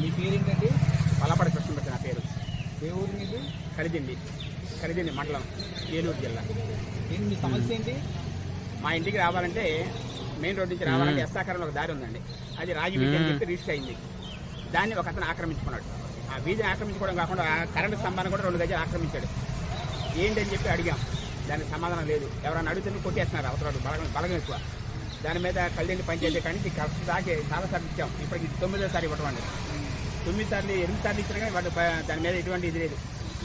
మీ పేరు ఏంటండి పల్లపడి కృష్ణమూర్తి నా పేరు. ఏ ఊరు మీది? కలిదిండి. కలిదిండి మండలం ఏలూరు జిల్లా. ఏంటి మీ సమస్య ఏంటి? మా ఇంటికి రావాలంటే మెయిన్ రోడ్ నుంచి రావాలంటే ఎస్సాకరంలో ఒక దారి ఉందండి. అది రాజు వీధి అని చెప్పి రిజిస్టర్ అయింది. దాన్ని ఒక అతను ఆక్రమించుకున్నాడు. ఆ వీధిని ఆక్రమించుకోవడం కాకుండా ఆ కరెంటు స్తంభాన్ని కూడా రెండు గజాలు ఆక్రమించాడు. ఏంటని చెప్పి అడిగాం. దానికి సమాధానం లేదు. ఎవరైనా అడుగుతుంది కొట్టేస్తున్నారు అవసరం బలగం బలగం ఎక్కువ. దాని మీద కళ్యాణి పంచాయతీ కానీ కరెక్ట్ దాకే చాలా సార్లు ఇచ్చాం. ఇప్పటికి ఇది తొమ్మిదో సారి ఇవ్వటం అండి. తొమ్మిది సార్లు ఎనిమిది సార్లు ఇచ్చినా కానీ వాడు దాని మీద ఎటువంటి ఇది లేదు.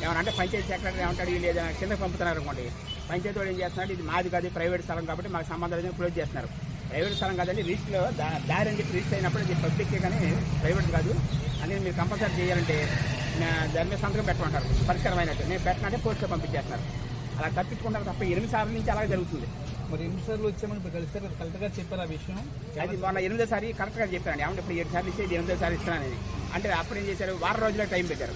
ఏమన్నా అంటే పంచాయతీ సెక్రటరీ ఏమంటాడు లేదా కింద పంపుతున్నారు అనుకోండి. పంచాయతీ వాడు ఏం చేస్తున్నాడు ఇది మాది కాదు ప్రైవేట్ స్థలం కాబట్టి మాకు సంబంధం లేదని క్లోజ్ చేస్తున్నారు. ప్రైవేట్ స్థలం కాదండి రీచ్లో దారి అని చెప్పి రీచ్ అయినప్పుడు ఇది పబ్లిక్కే కానీ ప్రైవేట్ కాదు. అనేది మీరు కంపల్సరీ చేయాలంటే దాని మీద సంతకం పెట్టమంటారు. పరిష్కారమైనట్టు. నేను పెట్టనంటే పోస్టులో పంపించేస్తున్నారు. అలా తప్పించుకుంటారు తప్ప ఎనిమిది సార్లు నుంచి అలాగే జరుగుతుంది. మరి ఎన్నిసార్లు వచ్చామని ఇప్పుడు కలిస్తే కలెక్టర్ గారు చెప్పారు ఆ విషయం. అది మొన్న ఎనిమిదోసారి కరెక్ట్గా చెప్పాను ఏమంటే ఇప్పుడు ఏడు సార్లు ఇచ్చేది ఎనిమిదోసారి ఇస్తున్నానని అంటే అప్పుడు ఏం చేశారు? వారం రోజుల్లో టైం పెట్టారు.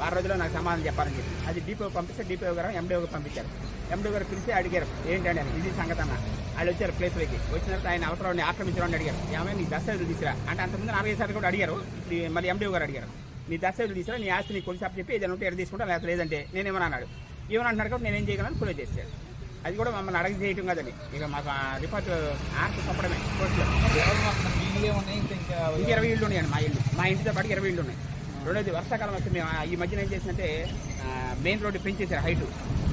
వారం రోజుల్లో నాకు సమాధానం చెప్పాలని చెప్పి. అది డిపో పంపిస్తే డిపో గారు ఎండిఓ పంపించారు. ఎండిఓ గారు పిలిచి అడిగారు ఏంటండి ఇది సంగతి అన్న. వాళ్ళు వచ్చారు ప్లేస్లోకి వచ్చిన తర్వాత ఆయన అవసరం ఆక్రమించడం అని అడిగారు. ఏమైనా నీ దస్తావేజులు తీసుకురా. అంటే అంతకుముందు నాలుగైదు సార్లు కూడా అడిగారు. మరి మళ్ళీ ఎండిఓ గారు అడిగారు. నీ దస్తావేజులు తీసుకురా నీ ఆస్తి నీ కొలిసి చెప్పి ఏదైనా ఉంటే ఎడ తీసుకుంటా లేకపోతే లేదంటే నేనేమన్నా అన్నాడు. ఏమని అంటున్నాడు కాబట్టి నేనేం చేయగలను? క్లోజ్ చేశాడు అది కూడా మమ్మల్ని అడగ చేయటం కదండి. ఇక మాకు రిపోర్ట్ ఆర్ట్ చెప్పడమే కోర్టులో ఇల్లు ఇంకా ఇరవై ఇళ్ళు ఉన్నాయండి మా ఇల్లు. మా ఇంటితో పాటు ఇరవై ఇళ్ళు ఉన్నాయి. రెండోది వర్షాకాలం వస్తే మేము ఈ మధ్యన ఏం చేసినట్టే మెయిన్ రోడ్డు పెంచేసారు హైట్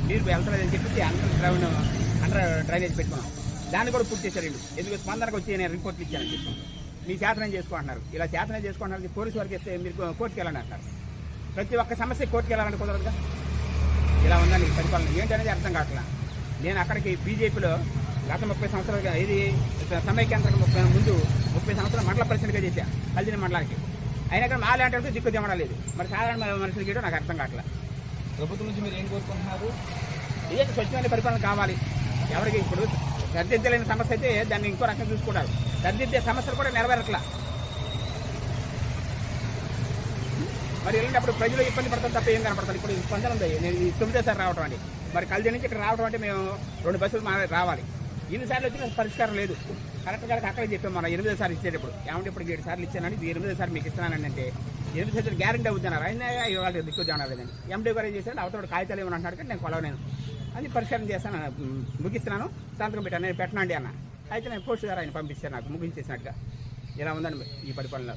నీరు వెళ్తలేదని చెప్పి అండర్ డ్రైవ్ అండర్ డ్రైనేజ్ పెట్టుకున్నాం. దాన్ని కూడా పూర్తి చేశారు ఇల్లు. ఎందుకు స్పందనకు వచ్చి నేను రిపోర్ట్లు ఇచ్చానని చెప్పి మీ శాసనం చేసుకుంటున్నారు ఇలా శాసనం చేసుకుంటున్నారు పోలీసు వారికి ఇస్తే మీరు కోర్టుకు వెళ్ళండి అంటారు ప్రతి ఒక్క సమస్య కోర్టుకి వెళ్ళాలని కుదరదుగా? ఇలా ఉందని పరిపాలన. ఏంటనేది అర్థం కావట్లేదు నేను అక్కడికి బీజేపీలో గత ముప్పై సంవత్సరాలుగా ఇది సమైక్యాంధ్ర ముప్పై ముందు ముప్పై సంవత్సరాలు మండల ప్రెసిడెంట్గా చేశా కలిదిన మండలానికి. అయినా కానీ మా లాంటి దిక్కు దిమ్మడం లేదు. మరి సాధారణ మనుషులకి ఏంటో నాకు అర్థం కావట్లేదు ప్రభుత్వం నుంచి మీరు ఏం కోరుకుంటున్నారు? ఇదే స్వచ్ఛమైన పరిపాలన కావాలి. ఎవరికి ఇప్పుడు సరిదిద్దలేని సమస్య అయితే దాన్ని ఇంకో రకంగా చూసుకుంటారు. సరిదిద్దే సమస్యలు కూడా నెరవేరట్లా. మరి వెళ్ళినప్పుడు ప్రజలు ఇబ్బంది పడతారు తప్ప ఏం కనపడతారు? ఇప్పుడు స్పందన ఉంది. నేను ఈ తొమ్మిదోసారి రావడం అండి. మరి కలిసి నుంచి ఇక్కడ రావడం అంటే మేము రెండు బస్సులు మా రావాలి. ఎన్నిసార్లు వచ్చినా పరిష్కారం లేదు. కరెక్ట్ గారికి అక్కడే చెప్పాం మనం సార్లు ఇచ్చేటప్పుడు. ఏమంటే ఇప్పుడు ఏడు సార్లు ఇచ్చానని ఇది సార్లు మీకు ఇస్తున్నానండి అంటే ఎనిమిది సార్లు గ్యారెంటీ అవుతున్నారు అయినా ఇవాళ దిక్కు లేదండి ఎండీ గారు ఏం చేశాడు? అవతల కాగితాలు ఏమని అంటాడు కానీ నేను కొలవలేను. అది పరిష్కారం చేస్తాను ముగిస్తున్నాను. సంతకం పెట్టాను. నేను పెట్టనండి అన్న. అయితే నేను పోస్ట్ గారు ఆయన పంపిస్తాను నాకు ముగించేసినట్టుగా. ఇలా ఉందండి ఈ పరిపాలనలో